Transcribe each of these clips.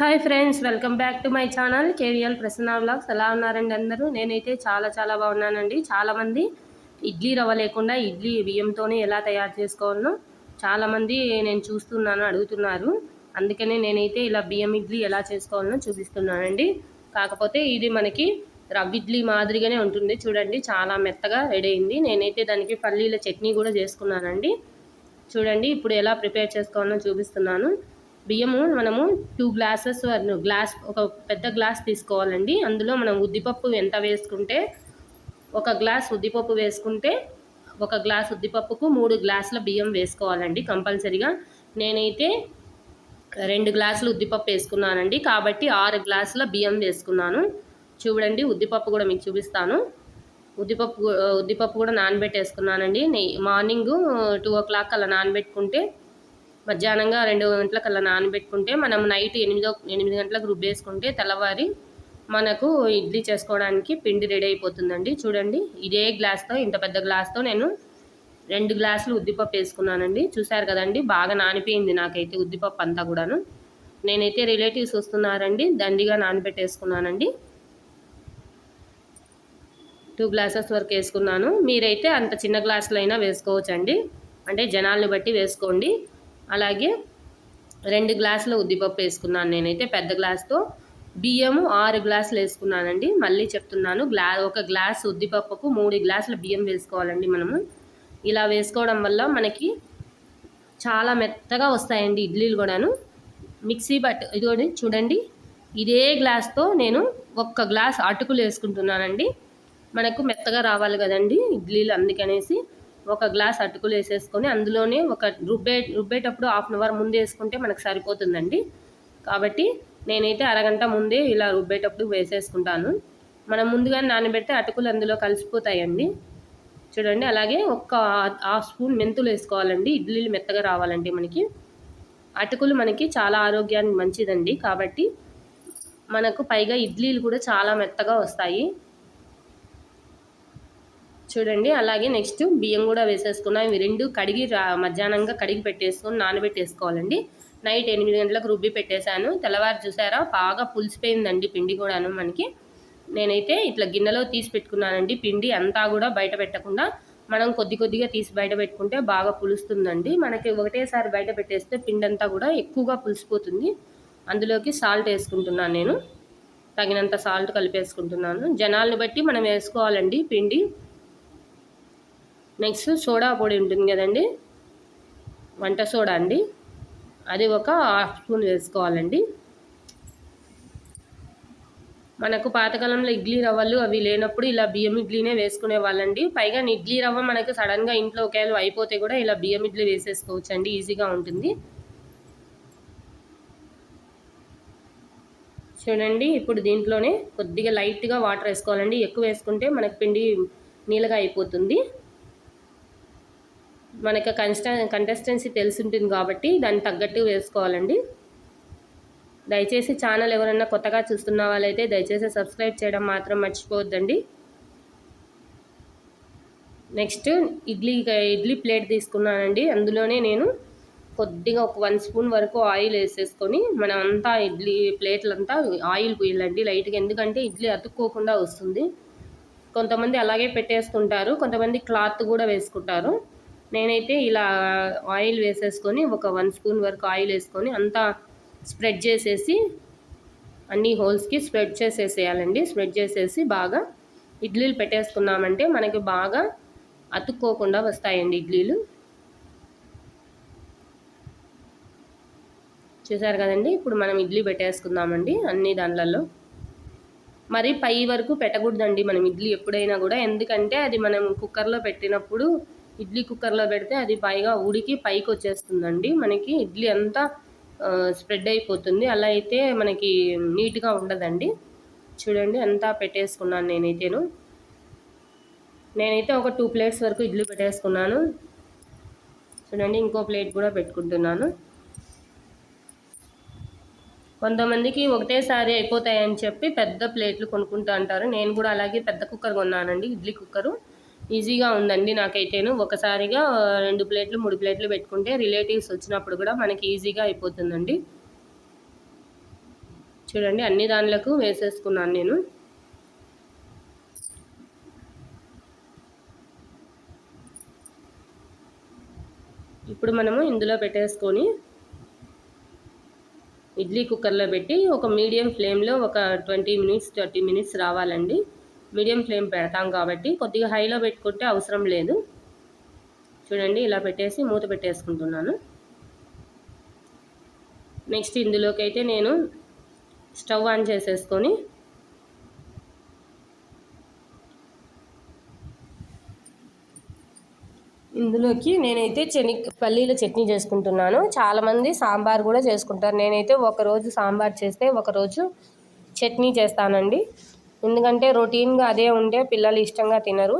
Hi friends welcome back to my channel KVL Prasanna vlogs. ఎలా ఉన్నారండి అందరూ? నేనైతే చాలా చాలా బాగున్నానండి. చాలామంది ఇడ్లీ రవ్వ లేకుండా ఇడ్లీ బియ్యంతోనే ఎలా తయారు చేసుకోవాలనో చాలామంది నేను చూస్తున్నాను అడుగుతున్నారు. అందుకనే నేనైతే ఇలా బియ్యం ఇడ్లీ ఎలా చేసుకోవాలనో చూపిస్తున్నానండి. కాకపోతే ఇది మనకి రవ్వ ఇడ్లీ మాదిరిగానే ఉంటుంది. చూడండి చాలా మెత్తగా రెడీ అయింది. నేనైతే దానికి పల్లీల చట్నీ కూడా చేసుకున్నానండి. చూడండి ఇప్పుడు ఎలా ప్రిపేర్ చేసుకోవాలో చూపిస్తున్నాను. బియ్యము మనము టూ గ్లాసెస్ గ్లాస్ ఒక పెద్ద గ్లాస్ తీసుకోవాలండి. అందులో మనం ఉద్దిపప్పు ఎంత వేసుకుంటే ఒక గ్లాస్ ఉద్దిపప్పు వేసుకుంటే ఒక గ్లాస్ ఉద్దిపప్పుకు మూడు గ్లాసుల బియ్యం వేసుకోవాలండి కంపల్సరిగా. నేనైతే రెండు గ్లాసులు ఉద్దిపప్పు వేసుకున్నానండి. కాబట్టి ఆరు గ్లాసుల బియ్యం వేసుకున్నాను. చూడండి ఉద్దిపప్పు కూడా మీకు చూపిస్తాను. ఉద్దిపప్పు ఉద్దిపప్పు కూడా నానబెట్టేసుకున్నానండి. మార్నింగ్ టూ ఓ క్లాక్ అలా నానబెట్టుకుంటే మధ్యాహ్నంగా రెండు గంటలకల్లా నానబెట్టుకుంటే మనం నైట్ ఎనిమిదో ఎనిమిది గంటలకు రుబ్బేసుకుంటే తెల్లవారి మనకు ఇడ్లీ చేసుకోవడానికి పిండి రెడీ అయిపోతుందండి. చూడండి ఇదే గ్లాస్తో ఇంత పెద్ద గ్లాస్తో నేను రెండు గ్లాసులు ఉద్దిపప్పు వేసుకున్నానండి. చూశారు కదండి బాగా నానిపోయింది నాకైతే ఉద్దిపప్పు అంతా కూడాను. నేనైతే రిలేటివ్స్ వస్తున్నారండి దండిగా నానబెట్టేసుకున్నానండి. టూ గ్లాసెస్ వరకు వేసుకున్నాను. మీరైతే అంత చిన్న గ్లాసులు అయినా వేసుకోవచ్చండి. అంటే జనాల్ని బట్టి వేసుకోండి. అలాగే రెండు గ్లాసుల ఉద్దిపప్పు వేసుకున్నాను నేనైతే. పెద్ద గ్లాస్తో బియ్యము ఆరు గ్లాసులు వేసుకున్నానండి. మళ్ళీ చెప్తున్నాను గ్లా ఒక గ్లాస్ ఉద్దిపప్పుకు మూడు గ్లాసుల బియ్యం వేసుకోవాలండి మనము. ఇలా వేసుకోవడం వల్ల మనకి చాలా మెత్తగా వస్తాయండి ఇడ్లీలు కూడాను. మిక్సీ బట్ ఇదిగోండి చూడండి. ఇదే గ్లాస్తో నేను ఒక్క గ్లాస్ అటుకులు వేసుకుంటున్నానండి. మనకు మెత్తగా రావాలి కదండి ఇడ్లీలు అందుకనేసి. ఒక గ్లాస్ అటుకులు వేసేసుకొని అందులోనే ఒక రుబ్బే రుబ్బేటప్పుడు హాఫ్ అన్ అవర్ ముందే వేసుకుంటే మనకు సరిపోతుందండి. కాబట్టి నేనైతే అరగంట ముందే ఇలా రుబ్బేటప్పుడు వేసేసుకుంటాను. మనం ముందుగా నానబెడితే అటుకులు అందులో కలిసిపోతాయండి. చూడండి అలాగే ఒక్క హాఫ్ స్పూన్ మెంతులు వేసుకోవాలండి. ఇడ్లీలు మెత్తగా రావాలంటే మనకి. అటుకులు మనకి చాలా ఆరోగ్యానికి మంచిదండి. కాబట్టి మనకు పైగా ఇడ్లీలు కూడా చాలా మెత్తగా వస్తాయి. చూడండి అలాగే నెక్స్ట్ బియ్యం కూడా వేసేసుకున్నాం. ఇవి రెండు కడిగి మధ్యాహ్నంగా కడిగి పెట్టేసుకొని నానబెట్టేసుకోవాలండి. నైట్ ఎనిమిది గంటలకు రుబ్బి పెట్టేశాను. తెల్లవారు చూసారా బాగా పులిసిపోయిందండి పిండి కూడాను మనకి. నేనైతే ఇట్లా గిన్నెలో తీసి పెట్టుకున్నానండి. పిండి అంతా కూడా బయట పెట్టకుండా మనం కొద్ది కొద్దిగా తీసి బయట పెట్టుకుంటే బాగా పులుస్తుందండి. మనకి ఒకటేసారి బయట పెట్టేస్తే పిండి అంతా కూడా ఎక్కువగా పులిసిపోతుంది. అందులోకి సాల్ట్ వేసుకుంటున్నాను నేను. తగినంత సాల్ట్ కలిపేసుకుంటున్నాను. జనాల్ని బట్టి మనం వేసుకోవాలండి పిండి. నెక్స్ట్ సోడా పొడి ఉంటుంది కదండి. వంట సోడా అండి. అది ఒక హాఫ్ స్పూన్ వేసుకోవాలండి. మనకు పాతకాలంలో ఇడ్లీ రవ్వలు అవి లేనప్పుడు ఇలా బియ్యం ఇడ్లీనే వేసుకునే వాళ్ళండి. పైగా ఇడ్లీ రవ్వ మనకు సడన్గా ఇంట్లో ఒకవేళ అయిపోతే కూడా ఇలా బియ్యం ఇడ్లీ వేసేసుకోవచ్చు అండి ఈజీగా ఉంటుంది. చూడండి ఇప్పుడు దీంట్లోనే కొద్దిగా లైట్గా వాటర్ వేసుకోవాలండి. ఎక్కువ వేసుకుంటే మనకు పిండి నీళ్ళగా అయిపోతుంది. మనకు కన్స్టా కంటెస్టెన్సీ తెలిసి ఉంటుంది కాబట్టి దాన్ని తగ్గట్టు వేసుకోవాలండి. దయచేసి ఛానల్ ఎవరైనా కొత్తగా చూస్తున్న వాళ్ళైతే దయచేసి సబ్స్క్రైబ్ చేయడం మాత్రం మర్చిపోవద్దండి. నెక్స్ట్ ఇడ్లీ ఇడ్లీ ప్లేట్ తీసుకున్నానండి. అందులోనే నేను కొద్దిగా ఒక వన్ స్పూన్ వరకు ఆయిల్ వేసేసుకొని మనం అంతా ఇడ్లీ ప్లేట్లంతా ఆయిల్ పోయాలండి లైట్గా. ఎందుకంటే ఇడ్లీ అతుక్కోకుండా వస్తుంది. కొంతమంది అలాగే పెట్టేసుకుంటారు కొంతమంది క్లాత్ కూడా వేసుకుంటారు. నేనైతే ఇలా ఆయిల్ వేసేసుకొని ఒక వన్ స్పూన్ వరకు ఆయిల్ వేసుకొని అంతా స్ప్రెడ్ చేసేసి అన్ని హోల్స్కి స్ప్రెడ్ చేసేసేయాలండి. స్ప్రెడ్ చేసేసి బాగా ఇడ్లీలు పెట్టేసుకున్నామంటే మనకి బాగా అతుక్కోకుండా వస్తాయండి ఇడ్లీలు. చూసారు కదండి? ఇప్పుడు మనం ఇడ్లీ పెట్టేసుకుందామండి అన్ని దాంట్లలో. మరి పై వరకు పెట్టకూడదండి మనం ఇడ్లీ ఎప్పుడైనా కూడా. ఎందుకంటే అది మనం కుక్కర్లో పెట్టినప్పుడు ఇడ్లీ కుక్కర్లో పెడితే అది పైగా ఉడికి పైకి వచ్చేస్తుందండి మనకి ఇడ్లీ అంతా స్ప్రెడ్ అయిపోతుంది. అలా అయితే మనకి నీట్గా ఉండదండి. చూడండి అంతా పెట్టేసుకున్నాను నేనైతేను. నేనైతే ఒక టూ ప్లేట్స్ వరకు ఇడ్లీ పెట్టేసుకున్నాను. చూడండి ఇంకో ప్లేట్ కూడా పెట్టుకుంటున్నాను. కొంతమందికి ఒకటేసారి అయిపోతాయని చెప్పి పెద్ద ప్లేట్లు కొనుక్కుంటూ అంటారు. నేను కూడా అలాగే పెద్ద కుక్కర్ కొన్నానండి ఇడ్లీ కుక్కరు. ఈజీగా ఉందండి నాకైతేను. ఒకసారిగా రెండు ప్లేట్లు మూడు ప్లేట్లు పెట్టుకుంటే రిలేటివ్స్ వచ్చినప్పుడు కూడా మనకి ఈజీగా అయిపోతుందండి. చూడండి అన్ని దానిలకు వేసేసుకున్నాను నేను. ఇప్పుడు మనము ఇందులో పెట్టేసుకొని ఇడ్లీ కుక్కర్లో పెట్టి ఒక మీడియం ఫ్లేమ్లో ఒక ట్వంటీ మినిట్స్ థర్టీ మినిట్స్ రావాలండి. మీడియం ఫ్లేమ్ పెడతాం కాబట్టి కొద్దిగా హైలో పెట్టుకుంటే అవసరం లేదు. చూడండి ఇలా పెట్టేసి మూత పెట్టేసుకుంటున్నాను. నెక్స్ట్ ఇందులోకి అయితే నేను స్టవ్ ఆన్ చేసేసుకొని ఇందులోకి నేనైతే చెని పల్లీల చట్నీ చేసుకుంటున్నాను. చాలామంది సాంబార్ కూడా చేసుకుంటారు. నేనైతే ఒకరోజు సాంబార్ చేస్తే ఒకరోజు చట్నీ చేస్తానండి. ఎందుకంటే రొటీన్గా అదే ఉంటే పిల్లలు ఇష్టంగా తినరు.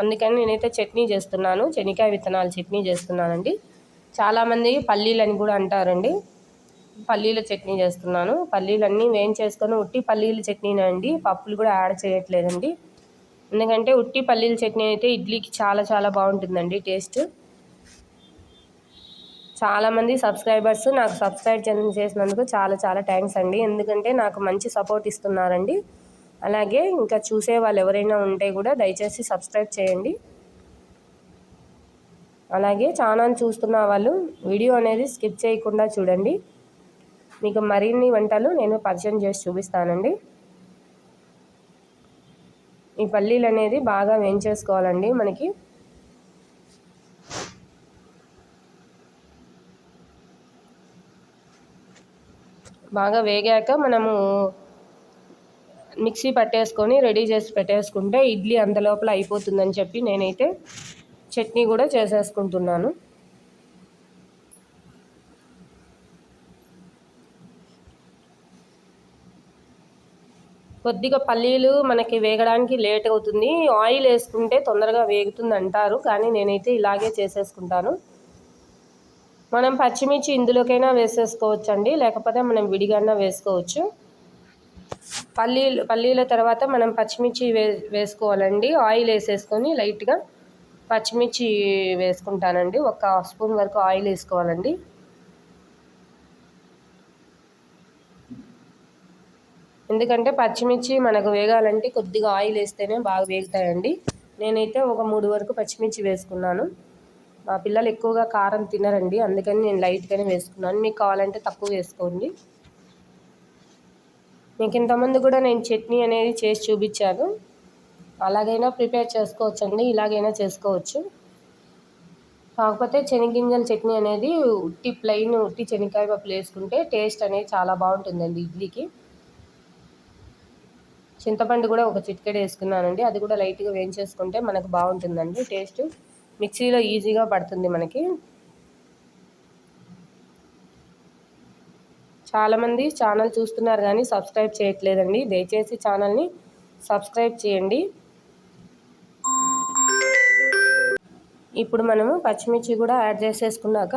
అందుకని నేనైతే చట్నీ చేస్తున్నాను. శనికాయ విత్తనాలు చట్నీ చేస్తున్నానండి. చాలామంది పల్లీలు అని కూడా అంటారండి. పల్లీల చట్నీ చేస్తున్నాను. పల్లీలన్నీ వేయించేసుకొని ఉట్టి పల్లీల చట్నీనే అండి. పప్పులు కూడా యాడ్ చేయట్లేదండి. ఎందుకంటే ఉట్టి పల్లీల చట్నీ అయితే ఇడ్లీకి చాలా చాలా బాగుంటుందండి టేస్ట్. చాలామంది సబ్స్క్రైబర్స్ నాకు సబ్స్క్రైబ్ చేసినందుకు చాలా చాలా థ్యాంక్స్ అండి. ఎందుకంటే నాకు మంచి సపోర్ట్ ఇస్తున్నారండి. అలాగే ఇంకా చూసే వాళ్ళు ఎవరైనా ఉంటే కూడా దయచేసి సబ్స్క్రైబ్ చేయండి. అలాగే ఛానల్ చూస్తున్న వాళ్ళు వీడియో అనేది స్కిప్ చేయకుండా చూడండి. మీకు మరిన్ని వంటలు నేను పరిచయం చేసి చూపిస్తానండి. ఈ పల్లీలు అనేది బాగా వేయించేసుకోవాలండి మనకి. బాగా వేగాక మనము మిక్సీ పట్టేసుకొని రెడీ చేసి పెట్టేసుకుంటే ఇడ్లీ అంత లోపల అయిపోతుందని చెప్పి నేనైతే చట్నీ కూడా చేసేసుకుంటున్నాను. కొద్దిగా పల్లీలు మనకి వేగడానికి లేట్ అవుతుంది. ఆయిల్ వేసుకుంటే తొందరగా వేగుతుంది అంటారు కానీ నేనైతే ఇలాగే చేసేసుకుంటాను. మనం పచ్చిమిర్చి ఇందులోకైనా వేసేసుకోవచ్చు అండి లేకపోతే మనం విడిగా వేసుకోవచ్చు. పల్లీలు పల్లీల తర్వాత మనం పచ్చిమిర్చి వే వేసుకోవాలండి. ఆయిల్ వేసేసుకొని లైట్గా పచ్చిమిర్చి వేసుకుంటానండి. ఒక హాఫ్ స్పూన్ వరకు ఆయిల్ వేసుకోవాలండి. ఎందుకంటే పచ్చిమిర్చి మనకు వేగాలంటే కొద్దిగా ఆయిల్ వేస్తేనే బాగా వేగుతాయండి. నేనైతే ఒక మూడు వరకు పచ్చిమిర్చి వేసుకున్నాను. మా పిల్లలు ఎక్కువగా కారం తినరండి. అందుకని నేను లైట్గానే వేసుకున్నాను. మీకు కావాలంటే తక్కువ వేసుకోండి. మీకు ఇంతమంది కూడా నేను చట్నీ అనేది చేసి చూపించాను. అలాగైనా ప్రిపేర్ చేసుకోవచ్చు అండి ఇలాగైనా చేసుకోవచ్చు. కాకపోతే శనగింజల చట్నీ అనేది ఉట్టి ప్లెయిన్ ఉట్టి శనగకాయ పప్పులు వేసుకుంటే టేస్ట్ అనేది చాలా బాగుంటుందండి ఇడ్లీకి. చింతపండు కూడా ఒక చిటికెడు వేసుకున్నానండి అది కూడా లైట్గా వేయించేసుకుంటే మనకు బాగుంటుందండి టేస్ట్. మిక్సీలో ఈజీగా పడుతుంది మనకి. చాలామంది ఛానల్ చూస్తున్నారు కానీ సబ్స్క్రైబ్ చేయట్లేదండి. దయచేసి ఛానల్ని సబ్స్క్రైబ్ చేయండి. ఇప్పుడు మనము పచ్చిమిర్చి కూడా యాడ్ చేసేసుకున్నాక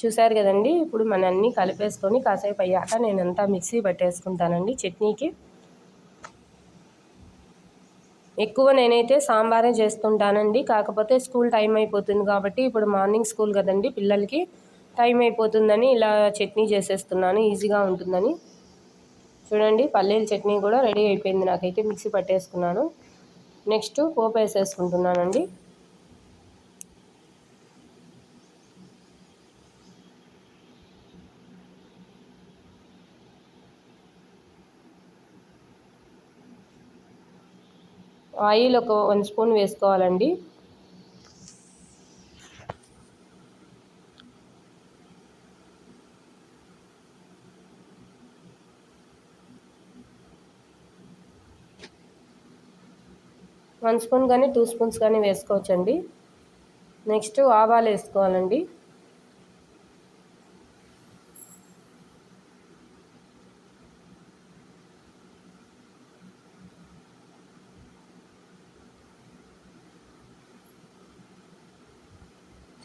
చూసారు కదండి ఇప్పుడు మన అన్నీ కలిపేసుకొని కాసేపు అయ్యాక నేను అంతా మిక్సీ పట్టేసుకుంటానండి. చట్నీకి ఎక్కువ నేనైతే సాంబారే చేస్తుంటానండి. కాకపోతే స్కూల్ టైం అయిపోతుంది కాబట్టి ఇప్పుడు మార్నింగ్ స్కూల్ కదండి పిల్లలకి టైం అయిపోతుందని ఇలా చట్నీ చేసేస్తున్నాను. ఈజీగా ఉంటుందని. చూడండి పల్లీల చట్నీ కూడా రెడీ అయిపోయింది. నాకైతే మిక్సీ పట్టేసుకున్నాను. నెక్స్ట్ పోపు వేసేసుకుంటున్నానండి. ఆయిల్ ఒక వన్ స్పూన్ వేసుకోవాలండి. వన్ స్పూన్ కానీ టూ స్పూన్స్ కానీ వేసుకోవచ్చండి. నెక్స్ట్ ఆవాలు వేసుకోవాలండి.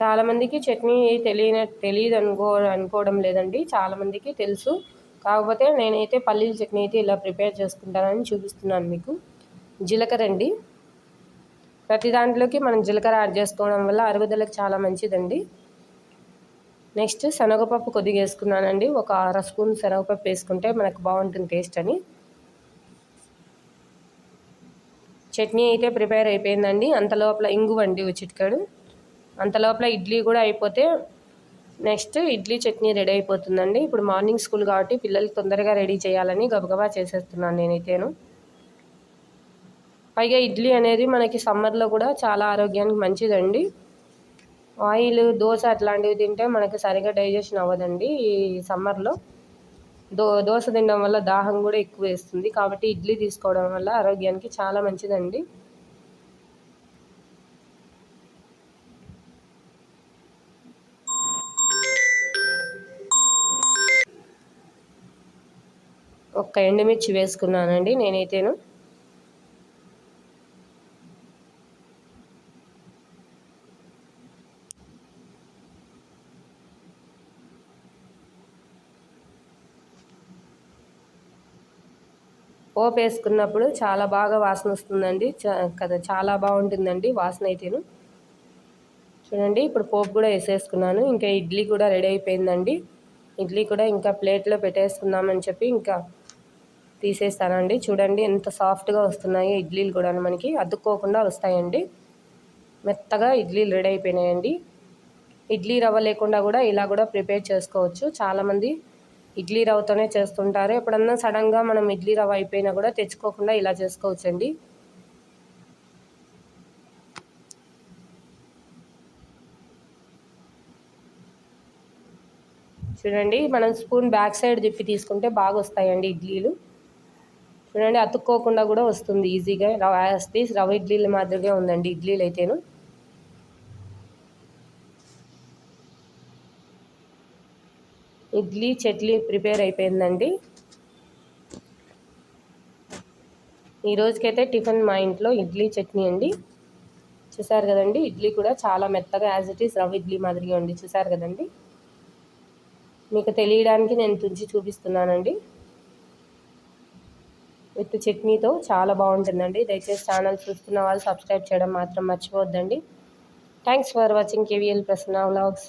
చాలామందికి చట్నీ తెలియన తెలియదు అనుకో అనుకోవడం లేదండి. చాలామందికి తెలుసు. కాకపోతే నేనైతే పల్లీల చట్నీ అయితే ఇలా ప్రిపేర్ చేసుకుంటానని చూపిస్తున్నాను మీకు. జీలకర్ర అండి. ప్రతి దాంట్లోకి మనం జీలకర్ర యాడ్ చేసుకోవడం వల్ల అరుగుదలకు చాలా మంచిదండి. నెక్స్ట్ శనగపప్పు కొద్దిగా వేసుకున్నానండి ఒక అర స్పూన్ శనగపప్పు వేసుకుంటే మనకు బాగుంటుంది టేస్ట్ అని. చట్నీ అయితే ప్రిపేర్ అయిపోయిందండి. అంత లోపల అండి చిట్కాడు. అంత లోపల ఇడ్లీ కూడా అయిపోతే నెక్స్ట్ ఇడ్లీ చట్నీ రెడీ అయిపోతుందండి. ఇప్పుడు మార్నింగ్ స్కూల్ కాబట్టి పిల్లలు తొందరగా రెడీ చేయాలని గబగబా చేసేస్తున్నాను నేనైతేను. పైగా ఇడ్లీ అనేది మనకి సమ్మర్లో కూడా చాలా ఆరోగ్యానికి మంచిదండి. ఆయిల్ దోశ అట్లాంటివి తింటే మనకి సరిగా డైజెషన్ అవ్వదండి ఈ సమ్మర్లో. దో దోశ తినడం వల్ల దాహం కూడా ఎక్కువ వేస్తుంది. కాబట్టి ఇడ్లీ తీసుకోవడం వల్ల ఆరోగ్యానికి చాలా మంచిదండి. ఒక్క ఎండుమిర్చి వేసుకున్నానండి నేనైతేను. పోపు వేసుకున్నప్పుడు చాలా బాగా వాసన వస్తుందండి. కదా చాలా బాగుంటుందండి వాసన అయితేను చూడండి ఇప్పుడు పోపు కూడా వేసేసుకున్నాను. ఇంకా ఇడ్లీ కూడా రెడీ అయిపోయిందండి. ఇడ్లీ కూడా ఇంకా ప్లేట్లో పెట్టేసుకుందామని చెప్పి ఇంకా తీసేస్తానండి. చూడండి ఎంత సాఫ్ట్గా వస్తున్నాయో ఇడ్లీలు కూడా మనకి. అద్దుకోకుండా వస్తాయండి. మెత్తగా ఇడ్లీలు రెడీ అయిపోయినాయండి. ఇడ్లీ రవ్వ లేకుండా కూడా ఇలా కూడా ప్రిపేర్ చేసుకోవచ్చు. చాలామంది ఇడ్లీ రవ్వతోనే చేస్తుంటారు. ఎప్పుడన్నా సడన్గా మనం ఇడ్లీ రవ్వ అయిపోయినా కూడా తెచ్చుకోకుండా ఇలా చేసుకోవచ్చండి. చూడండి మనం స్పూన్ బ్యాక్ సైడ్ తిప్పి తీసుకుంటే బాగా వస్తాయండి ఇడ్లీలు. చూడండి అతుక్కోకుండా కూడా వస్తుంది ఈజీగా. రవ రవ ఇడ్లీల మాదిరిగా ఉందండి ఇడ్లీలు అయితేను. ఇడ్లీ చట్నీ ప్రిపేర్ అయిపోయిందండి. ఈ రోజుకైతే టిఫిన్ మా ఇంట్లో ఇడ్లీ చట్నీ అండి. చూసారు కదండి ఇడ్లీ కూడా చాలా మెత్తగా యాజ్ ఇట్ ఈస్ రవ్వ ఇడ్లీ మాదిరిగా ఉంది. చూసారు కదండి. మీకు తెలియడానికి నేను తుంచి చూపిస్తున్నానండి. విత్ చట్నీతో చాలా బాగుంటుందండి. దయచేసి ఛానల్ చూస్తున్న వాళ్ళు సబ్స్క్రైబ్ చేయడం మాత్రం మర్చిపోవద్దండి. Thanks for watching KVL Prasanna vlogs